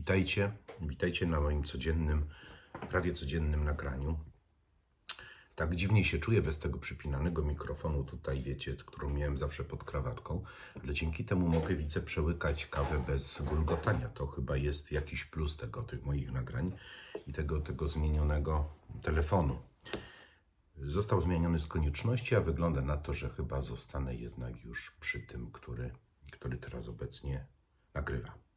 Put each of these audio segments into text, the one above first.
Witajcie, witajcie na moim codziennym, prawie codziennym nagraniu. Tak dziwnie się czuję bez tego przypinanego mikrofonu tutaj, wiecie, którą miałem zawsze pod krawatką, ale dzięki temu mogę, widzę, przełykać kawę bez gulgotania. To chyba jest jakiś plus tego, tych moich nagrań i tego, tego zmienionego telefonu. Został zmieniony z konieczności, a wygląda na to, że chyba zostanę jednak już przy tym, który, który teraz obecnie nagrywa.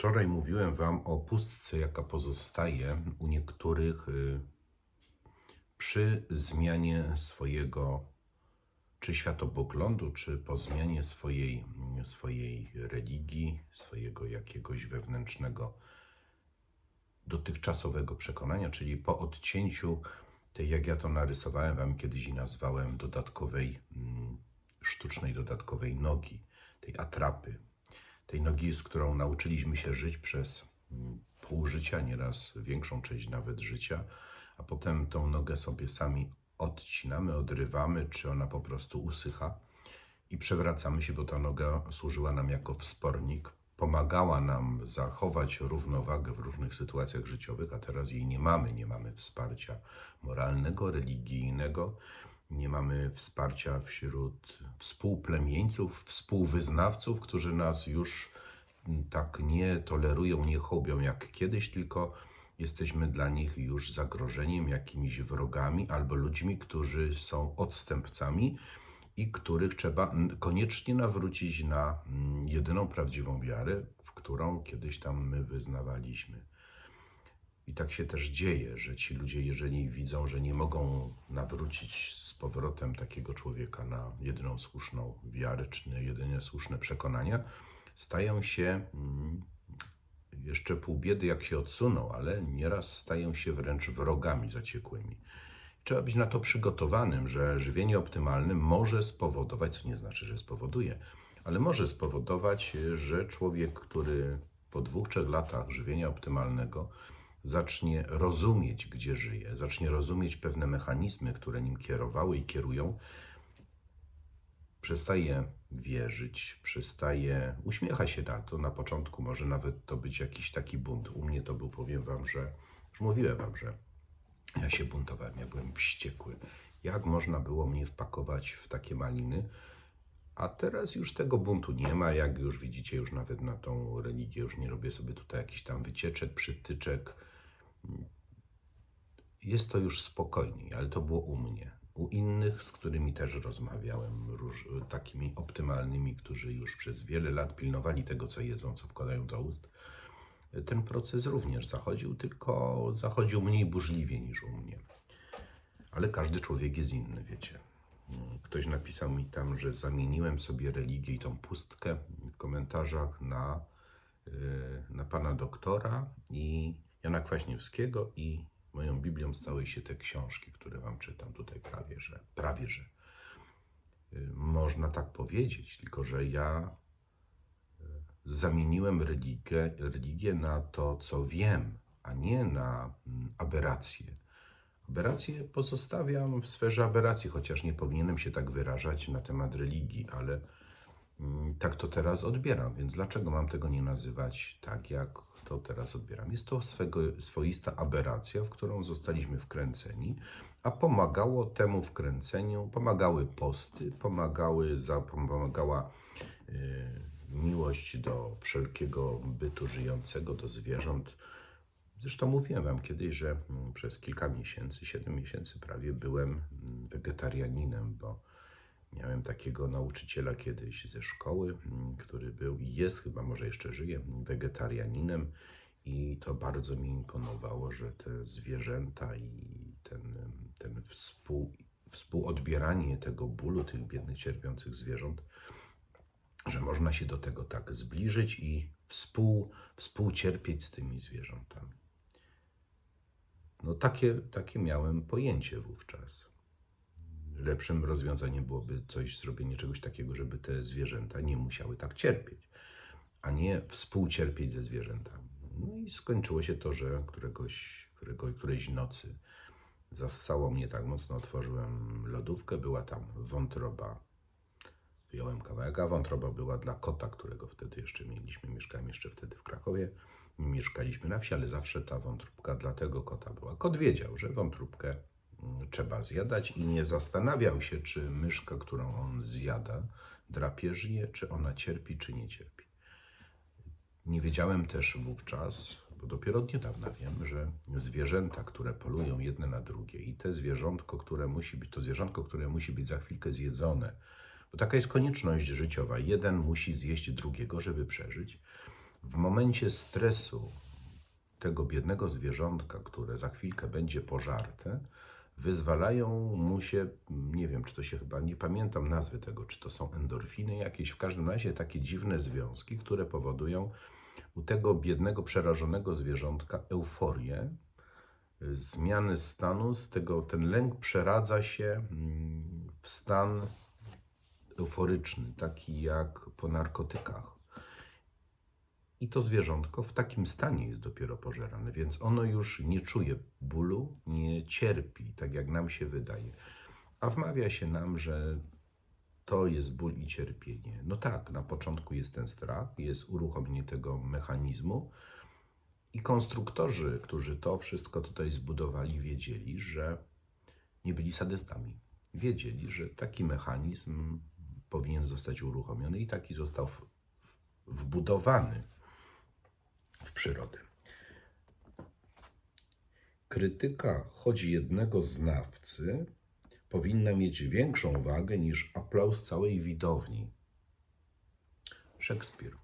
Wczoraj mówiłem Wam o pustce, jaka pozostaje u niektórych y, przy zmianie swojego czy światopoglądu, czy po zmianie swojej, swojej religii, swojego jakiegoś wewnętrznego dotychczasowego przekonania, czyli po odcięciu tej, jak ja to narysowałem Wam kiedyś i nazwałem dodatkowej, mm, sztucznej dodatkowej nogi, tej atrapy, tej nogi, z którą nauczyliśmy się żyć przez mm, pół życia, nieraz większą część nawet życia, a potem tą nogę sobie sami odcinamy, odrywamy, czy ona po prostu usycha i przewracamy się, bo ta noga służyła nam jako wspornik, pomagała nam zachować równowagę w różnych sytuacjach życiowych, a teraz jej nie mamy. Nie mamy wsparcia moralnego, religijnego, nie mamy wsparcia wśród współplemieńców, współwyznawców, którzy nas już tak nie tolerują, nie hołbią jak kiedyś, tylko jesteśmy dla nich już zagrożeniem, jakimiś wrogami albo ludźmi, którzy są odstępcami i których trzeba koniecznie nawrócić na mm, jedyną prawdziwą wiarę, w którą kiedyś tam my wyznawaliśmy. I tak się też dzieje, że ci ludzie, jeżeli widzą, że nie mogą nawrócić z powrotem takiego człowieka na jedyną słuszną wiarę, czy na jedyne słuszne przekonania, stają się mm, jeszcze pół biedy, jak się odsuną, ale nieraz stają się wręcz wrogami zaciekłymi. Trzeba być na to przygotowanym, że żywienie optymalne może spowodować, co nie znaczy, że spowoduje, ale może spowodować, że człowiek, który po dwóch, trzech latach żywienia optymalnego zacznie rozumieć, gdzie żyje, zacznie rozumieć pewne mechanizmy, które nim kierowały i kierują, przestaje wierzyć, przestaje, uśmiecha się na to. Na początku może nawet to być jakiś taki bunt. U mnie to był, powiem Wam, że już mówiłem Wam, że ja się buntowałem, ja byłem wściekły. Jak można było mnie wpakować w takie maliny? A teraz już tego buntu nie ma, jak już widzicie, już nawet na tą religię już nie robię sobie tutaj jakichś tam wycieczek, przytyczek. Jest to już spokojniej, ale to było u mnie. U innych, z którymi też rozmawiałem, róż, takimi optymalnymi, którzy już przez wiele lat pilnowali tego, co jedzą, co wkładają do ust, ten proces również zachodził, tylko zachodził mniej burzliwie niż u mnie. Ale każdy człowiek jest inny, wiecie. Ktoś napisał mi tam, że zamieniłem sobie religię i tą pustkę w komentarzach na, yy, na pana doktora i Jana Kwaśniewskiego i moją Biblią stały się te książki, które wam czytam tutaj prawie, że prawie, że Yy, można tak powiedzieć, tylko że ja zamieniłem religię, religię na to, co wiem, a nie na mm, aberracje. Aberracje pozostawiam w sferze aberracji, chociaż nie powinienem się tak wyrażać na temat religii, ale mm, tak to teraz odbieram, więc dlaczego mam tego nie nazywać tak, jak to teraz odbieram? Jest to swego, swoista aberracja, w którą zostaliśmy wkręceni, a pomagało temu wkręceniu, pomagały posty, pomagały, za- pomagała yy, miłość do wszelkiego bytu żyjącego, do zwierząt. Zresztą mówiłem Wam kiedyś, że mm, przez kilka miesięcy, 7 miesięcy prawie, byłem mm, wegetarianinem, bo miałem takiego nauczyciela kiedyś ze szkoły, mm, który był i jest, chyba może jeszcze żyje, wegetarianinem. I to bardzo mi imponowało, że te zwierzęta i ten, ten współ, współodbieranie tego bólu tych biednych, cierpiących zwierząt że można się do tego tak zbliżyć i współ, współcierpieć z tymi zwierzętami. No takie, takie miałem pojęcie wówczas. Lepszym rozwiązaniem byłoby coś, zrobienie czegoś takiego, żeby te zwierzęta nie musiały tak cierpieć, a nie współcierpieć ze zwierzętami. No i skończyło się to, że któregoś, którego, którejś nocy zassało mnie tak mocno, otworzyłem lodówkę, była tam wątroba wyjąłem kawałek, a wątroba była dla kota, którego wtedy jeszcze mieliśmy. Mieszkałem jeszcze wtedy w Krakowie. Mieszkaliśmy na wsi, ale zawsze ta wątróbka dla tego kota była. Kot wiedział, że wątróbkę trzeba zjadać i nie zastanawiał się, czy myszka, którą on zjada, drapieżnie, czy ona cierpi, czy nie cierpi. Nie wiedziałem też wówczas, bo dopiero od niedawna wiem, że zwierzęta, które polują jedne na drugie i te zwierzątko, które musi być, to zwierzątko, które musi być za chwilkę zjedzone, bo taka jest konieczność życiowa. Jeden musi zjeść drugiego, żeby przeżyć. W momencie stresu tego biednego zwierzątka, które za chwilkę będzie pożarte, wyzwalają mu się, nie wiem, czy to się chyba, nie pamiętam nazwy tego, czy to są endorfiny jakieś, w każdym razie takie dziwne związki, które powodują u tego biednego, przerażonego zwierzątka euforię, y, zmiany stanu, z tego ten lęk przeradza się mm, w stan euforyczny, taki jak po narkotykach. I to zwierzątko w takim stanie jest dopiero pożerane, więc ono już nie czuje bólu, nie cierpi, tak jak nam się wydaje. A wmawia się nam, że to jest ból i cierpienie. No tak, na początku jest ten strach, jest uruchomienie tego mechanizmu. I konstruktorzy, którzy to wszystko tutaj zbudowali, wiedzieli, że nie byli sadystami. Wiedzieli, że taki mechanizm powinien zostać uruchomiony i taki został wbudowany w przyrodę. Krytyka choć jednego znawcy powinna mieć większą wagę niż aplauz całej widowni. Szekspir.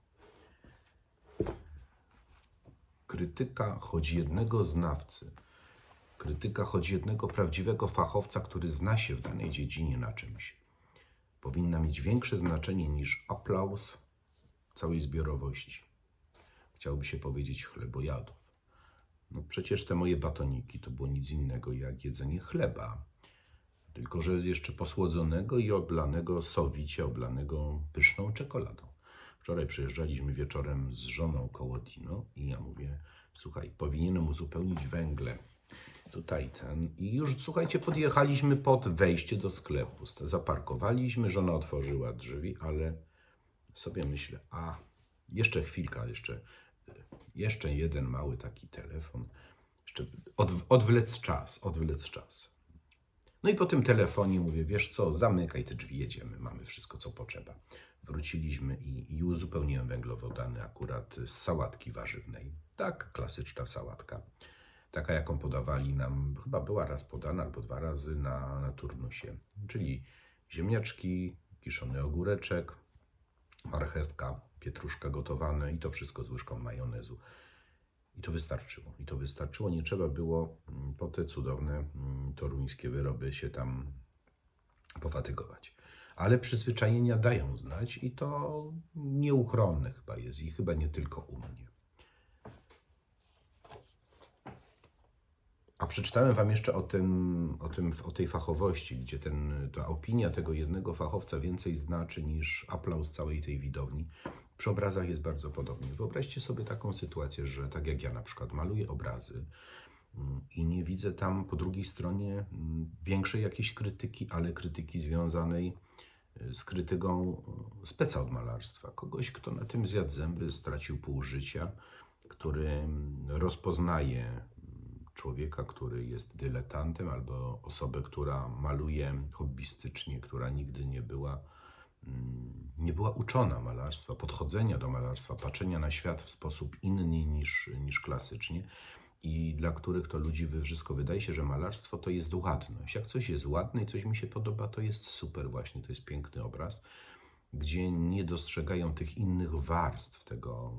Krytyka choć jednego znawcy, krytyka choć jednego prawdziwego fachowca, który zna się w danej dziedzinie na czymś, powinna mieć większe znaczenie niż aplauz całej zbiorowości. Chciałoby się powiedzieć chlebojadów. No przecież te moje batoniki to było nic innego jak jedzenie chleba. Tylko, że jeszcze posłodzonego i oblanego sowicie, oblanego pyszną czekoladą. Wczoraj przyjeżdżaliśmy wieczorem z żoną koło Dino i ja mówię, słuchaj, powinienem uzupełnić węgle. Tutaj ten. I już, słuchajcie, podjechaliśmy pod wejście do sklepu. Zaparkowaliśmy, żona otworzyła drzwi, ale sobie myślę, a jeszcze chwilka, jeszcze, jeszcze jeden mały taki telefon. Odwlec czas, odwlec czas. No i po tym telefonie mówię, wiesz co, zamykaj te drzwi, jedziemy, mamy wszystko, co potrzeba. Wróciliśmy i, i uzupełniłem węglowodany akurat z sałatki warzywnej. Tak, klasyczna sałatka. Taka, jaką podawali nam, chyba była raz podana albo dwa razy na, na turnusie. Czyli ziemniaczki, kiszony ogóreczek, marchewka, pietruszka gotowane i to wszystko z łyżką majonezu. I to wystarczyło. I to wystarczyło. Nie trzeba było mm, po te cudowne mm, toruńskie wyroby się tam pofatygować. Ale przyzwyczajenia dają znać i to nieuchronne chyba jest i chyba nie tylko u mnie. A przeczytałem Wam jeszcze o, tym, o, tym, o tej fachowości, gdzie ten, ta opinia tego jednego fachowca więcej znaczy niż aplauz całej tej widowni. Przy obrazach jest bardzo podobnie. Wyobraźcie sobie taką sytuację, że tak jak ja na przykład maluję obrazy mm, i nie widzę tam po drugiej stronie mm, większej jakiejś krytyki, ale krytyki związanej y, z krytyką y, speca od malarstwa. Kogoś, kto na tym zjadł zęby, stracił pół życia, który mm, rozpoznaje człowieka, który jest dyletantem, albo osobę, która maluje hobbystycznie, która nigdy nie była, mm, nie była uczona malarstwa, podchodzenia do malarstwa, patrzenia na świat w sposób inny niż, niż klasycznie i dla których to ludzi wszystko wydaje się, że malarstwo to jest ładność. Jak coś jest ładne i coś mi się podoba, to jest super właśnie, to jest piękny obraz, gdzie nie dostrzegają tych innych warstw tego,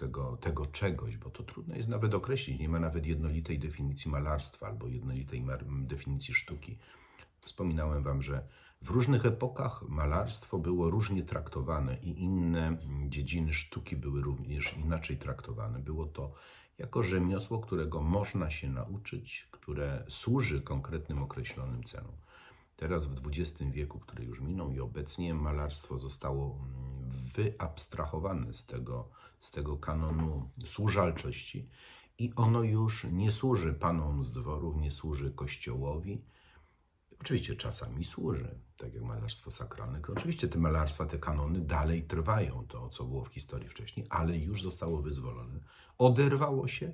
tego, tego czegoś, bo to trudno jest nawet określić. Nie ma nawet jednolitej definicji malarstwa albo jednolitej definicji sztuki. Wspominałem Wam, że w różnych epokach malarstwo było różnie traktowane i inne dziedziny sztuki były również inaczej traktowane. Było to jako rzemiosło, którego można się nauczyć, które służy konkretnym określonym celom. Teraz w XX wieku, który już minął i obecnie malarstwo zostało mm, wyabstrahowane z tego, z tego kanonu służalczości i ono już nie służy panom z dworów, nie służy kościołowi. Oczywiście czasami służy, tak jak malarstwo sakralne. Oczywiście te malarstwa, te kanony dalej trwają, to co było w historii wcześniej, ale już zostało wyzwolone. Oderwało się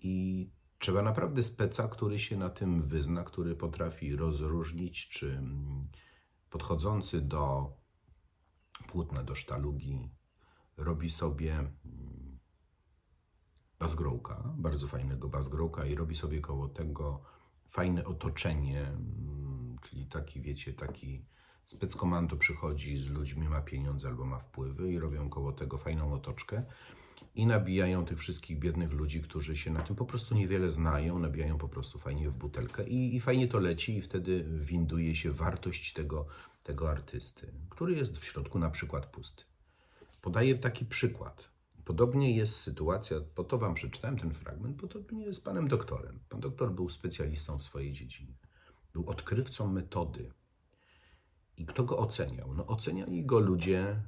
i trzeba naprawdę speca, który się na tym wyzna, który potrafi rozróżnić, czy podchodzący do płótna, do sztalugi, robi sobie mm, bazgrołka, bardzo fajnego bazgrołka i robi sobie koło tego fajne otoczenie, mm, czyli taki, wiecie, taki speckomando przychodzi z ludźmi, ma pieniądze albo ma wpływy i robią koło tego fajną otoczkę i nabijają tych wszystkich biednych ludzi, którzy się na tym po prostu niewiele znają, nabijają po prostu fajnie w butelkę i, i fajnie to leci i wtedy winduje się wartość tego, tego artysty, który jest w środku na przykład pusty. Podaję taki przykład. Podobnie jest sytuacja, po to Wam przeczytałem ten fragment, podobnie z panem doktorem. Pan doktor był specjalistą w swojej dziedzinie. Był odkrywcą metody. I kto go oceniał? No oceniali go ludzie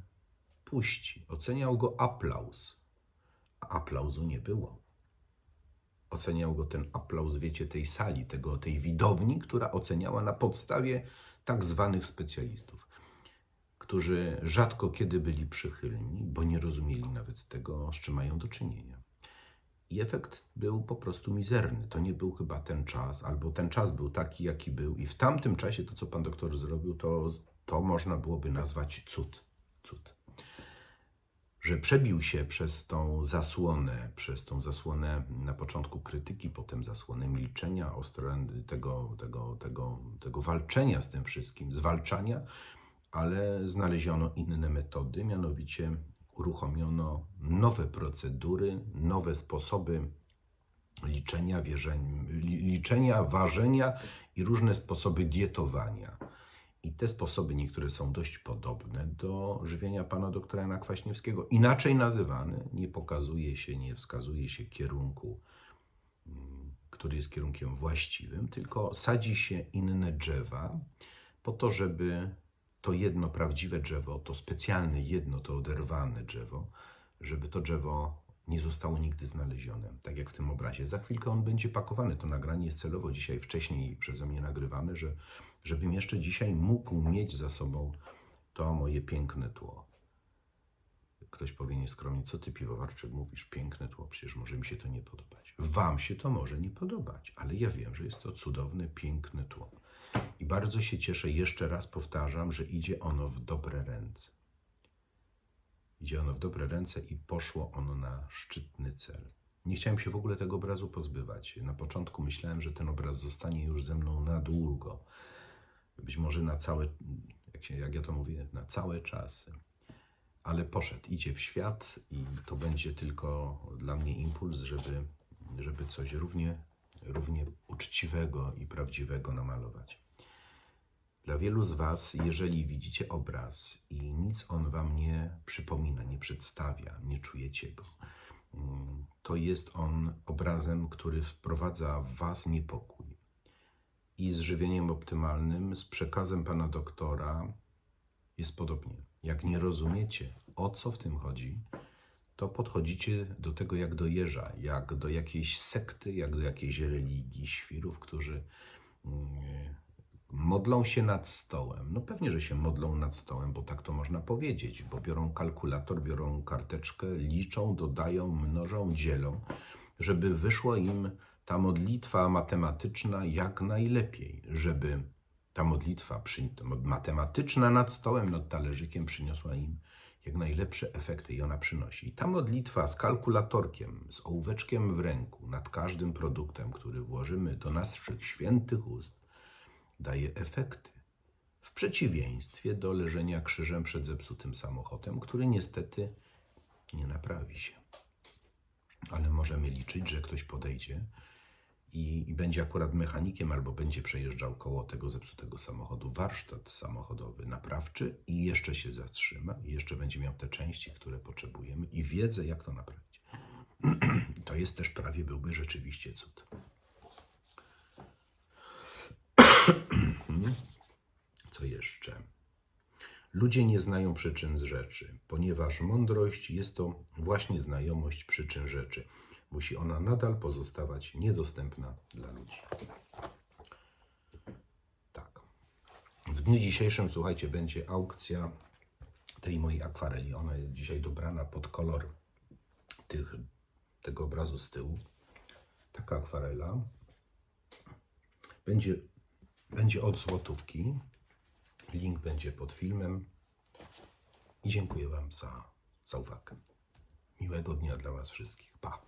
puści. Oceniał go aplauz. A aplauzu nie było. Oceniał go ten aplauz, wiecie, tej sali, tego, tej widowni, która oceniała na podstawie tak zwanych specjalistów którzy rzadko kiedy byli przychylni, bo nie rozumieli nawet tego, z czym mają do czynienia. I efekt był po prostu mizerny. To nie był chyba ten czas, albo ten czas był taki, jaki był. I w tamtym czasie to, co pan doktor zrobił, to, to można byłoby nazwać cud. Cud. Że przebił się przez tą zasłonę, przez tą zasłonę na początku krytyki, potem zasłonę milczenia, tego, tego, tego, tego walczenia z tym wszystkim, zwalczania, ale znaleziono inne metody, mianowicie uruchomiono nowe procedury, nowe sposoby liczenia, wierzeń, li- liczenia, ważenia i różne sposoby dietowania. I te sposoby niektóre są dość podobne do żywienia pana doktora Jana Kwaśniewskiego. Inaczej nazywane, nie pokazuje się, nie wskazuje się kierunku, mm, który jest kierunkiem właściwym, tylko sadzi się inne drzewa po to, żeby to jedno prawdziwe drzewo, to specjalne jedno, to oderwane drzewo, żeby to drzewo nie zostało nigdy znalezione, tak jak w tym obrazie. Za chwilkę on będzie pakowany. To nagranie jest celowo dzisiaj wcześniej przeze mnie nagrywane, że, żebym jeszcze dzisiaj mógł mieć za sobą to moje piękne tło. Ktoś powie nieskromnie, co ty piwowarczyk mówisz, piękne tło, przecież może mi się to nie podobać. Wam się to może nie podobać, ale ja wiem, że jest to cudowne, piękne tło. I bardzo się cieszę, jeszcze raz powtarzam, że idzie ono w dobre ręce. Idzie ono w dobre ręce i poszło ono na szczytny cel. Nie chciałem się w ogóle tego obrazu pozbywać. Na początku myślałem, że ten obraz zostanie już ze mną na długo. Być może na całe, jak, się, jak ja to mówię, na całe czasy. Ale poszedł, idzie w świat i to będzie tylko dla mnie impuls, żeby, żeby coś równie, równie uczciwego i prawdziwego namalować. Dla wielu z Was, jeżeli widzicie obraz i nic on Wam nie przypomina, nie przedstawia, nie czujecie go, mm, to jest on obrazem, który wprowadza w Was niepokój. I z żywieniem optymalnym, z przekazem Pana doktora jest podobnie. Jak nie rozumiecie, o co w tym chodzi, to podchodzicie do tego jak do jeża, jak do jakiejś sekty, jak do jakiejś religii świrów, którzy mm, modlą się nad stołem. No pewnie, że się modlą nad stołem, bo tak to można powiedzieć, bo biorą kalkulator, biorą karteczkę, liczą, dodają, mnożą, dzielą, żeby wyszła im ta modlitwa matematyczna jak najlepiej, żeby ta modlitwa przy, matematyczna nad stołem, nad talerzykiem przyniosła im jak najlepsze efekty i ona przynosi. I ta modlitwa z kalkulatorkiem, z ołóweczkiem w ręku, nad każdym produktem, który włożymy do naszych świętych ust, daje efekty. W przeciwieństwie do leżenia krzyżem przed zepsutym samochodem, który niestety nie naprawi się. Ale możemy liczyć, że ktoś podejdzie i, i będzie akurat mechanikiem albo będzie przejeżdżał koło tego zepsutego samochodu warsztat samochodowy, naprawczy i jeszcze się zatrzyma i jeszcze będzie miał te części, które potrzebujemy i wiedzę, jak to naprawić. To jest też prawie byłby rzeczywiście cud. Co jeszcze? Ludzie nie znają przyczyn z rzeczy, ponieważ mądrość jest to właśnie znajomość przyczyn rzeczy. Musi ona nadal pozostawać niedostępna dla ludzi. Tak. dniu dzisiejszym, słuchajcie, będzie aukcja tej mojej akwareli. Ona jest dzisiaj dobrana pod kolor tych, tego obrazu z tyłu. Taka akwarela. Będzie, będzie od złotówki. Link będzie pod filmem. I dziękuję Wam za, za uwagę. Miłego dnia dla Was wszystkich. Pa!